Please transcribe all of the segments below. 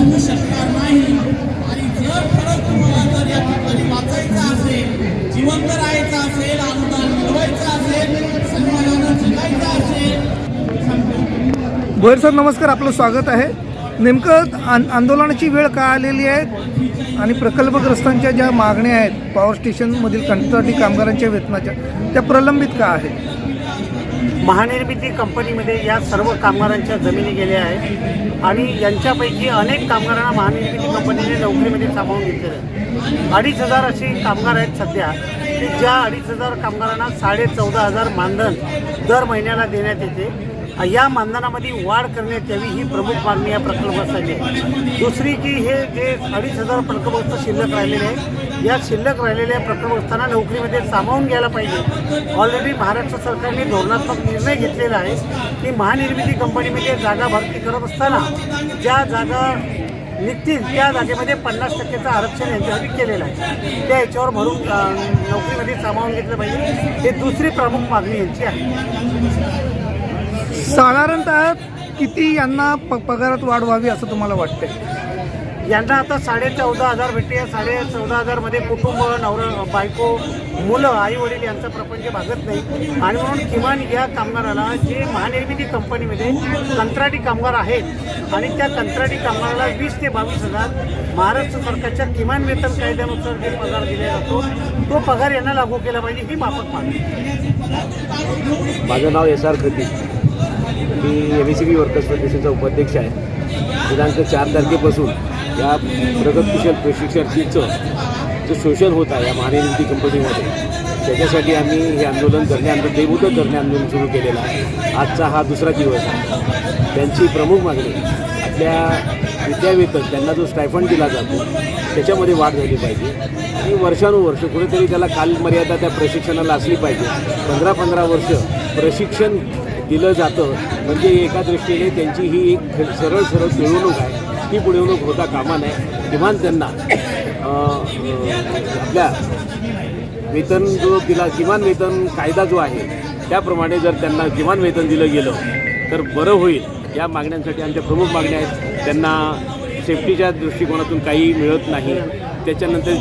वाचवू शकणार नाही. आणि जर खरंच तुम्हाला जर या ठिकाणी वाचायचं असेल जिवंत राहायचं असेल अनुदान मिळवायचं असेल सन्मानानं जगायचं असेल सांगतो भोयर सर नमस्कार. आपलं स्वागत आहे. नेमकं आन आंदोलनाची वेळ का आलेली आहे? आणि प्रकल्पग्रस्तांच्या ज्या मागण्या आहेत पॉवर स्टेशनमधील कंत्राटी कामगारांच्या वेतनाच्या त्या प्रलंबित का आहेत? महानिर्मिती कंपनीमध्ये या सर्व कामगारांच्या जमिनी गेल्या आहेत. आणि यांच्यापैकी अनेक कामगारांना महानिर्मिती कंपनीने नोकरीमध्ये सामावून घेतलेलं आहे. अडीच हजार असे कामगार आहेत सध्या. की ज्या अडीच हजार कामगारांना साडे चौदा हजार मानधन दर महिन्याला देण्यात येते. या मानधनामध्ये वाढ करण्यात यावी ही प्रमुख मागणी या प्रकल्पासाठी आहे. दुसरी की हे जे अडीच हजार प्रकल्पग्रस्त शिल्लक राहिलेले आहे या शिल्लक राहिलेल्या प्रकल्पग्रस्तांना नोकरीमध्ये सामावून घ्यायला पाहिजे. ऑलरेडी महाराष्ट्र सरकारने धोरणात्मक निर्णय घेतलेला आहे. की महानिर्मिती कंपनीमध्ये जागा भरती करत असताना ज्या जागा निघतील त्या जागेमध्ये पन्नास टक्केचं आरक्षण यांच्यासाठी केलेलं आहे. त्या याच्यावर भरून नोकरीमध्ये सामावून घेतलं पाहिजे. हे दुसरी प्रमुख मागणी यांची आहे. साधारणतः किती यांना प पगारात वाढ व्हावी असं तुम्हाला वाटतं यांना आता साडे चौदा हजार भेटते या साडे चौदा हजारमध्ये कुटुंब नवर बायको मुलं आईवडील यांचं यांचा प्रपंच भागत नाही. आणि म्हणून किमान या कामगाराला जे महानिर्मिती कंपनीमध्ये कंत्राटी कामगार आहेत आणि त्या कंत्राटी कामगाराला वीस ते बावीस हजार महाराष्ट्र सरकारच्या किमान वेतन कायद्यानुसार जे पगार दिला जातो तो पगार यांना लागू केला पाहिजे ही माफक मागणी. माझं नाव एस आर खती मी M S C B workers फेडरेशनचा उपाध्यक्ष आहे. दिनांक चार तारखेपासून या प्रगतकुशल प्रशिक्षणार्थीचं जे शोषण होत आहे या महानिर्मिती कंपनीमध्ये त्याच्यासाठी आम्ही हे आंदोलन करणे आंदोलन बेमुदत करणे आंदोलन सुरू केलेलं आहे. आजचा हा दुसरा दिवस आहे. त्यांची प्रमुख मागणी आपल्या विद्यावेतन त्यांना जो स्टायफंड दिला जातो त्याच्यामध्ये वाढ झाली पाहिजे. आणि वर्षानुवर्ष कुठेतरी त्याला कालमर्यादा त्या प्रशिक्षणाला असली पाहिजे. पंधरा पंधरा वर्ष प्रशिक्षण दिलं जातं. म्हणजे एका दृष्टीने त्यांची ही एक सरळ सरळ पिळवणूक आहे. ती पिळवणूक होता कामा नये. किमान त्यांना आपल्या वेतन जो दिला किमान वेतन कायदा जो आहे त्याप्रमाणे जर त्यांना किमान वेतन दिलं गेलं तर बरं होईल. या मागण्यांसाठी आमच्या प्रमुख मागण्या आहेत. त्यांना सेफ्टीच्या दृष्टिकोनातून काही मिळत नाही. त्याच्यानंतर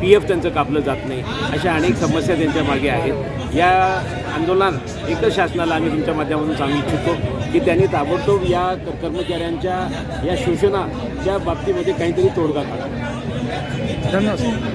पी एफ त्यांचं कापलं जात नाही. अशा अनेक समस्या त्यांच्या मागे आहेत. या आंदोलनात एकच शासनाला आम्ही तुमच्या माध्यमातून सांगू इच्छितो की त्यांनी ताबडतोब या कर्मचाऱ्यांच्या या शोषणाच्या बाबतीमध्ये काहीतरी तोडगा काढा. धन्यवाद.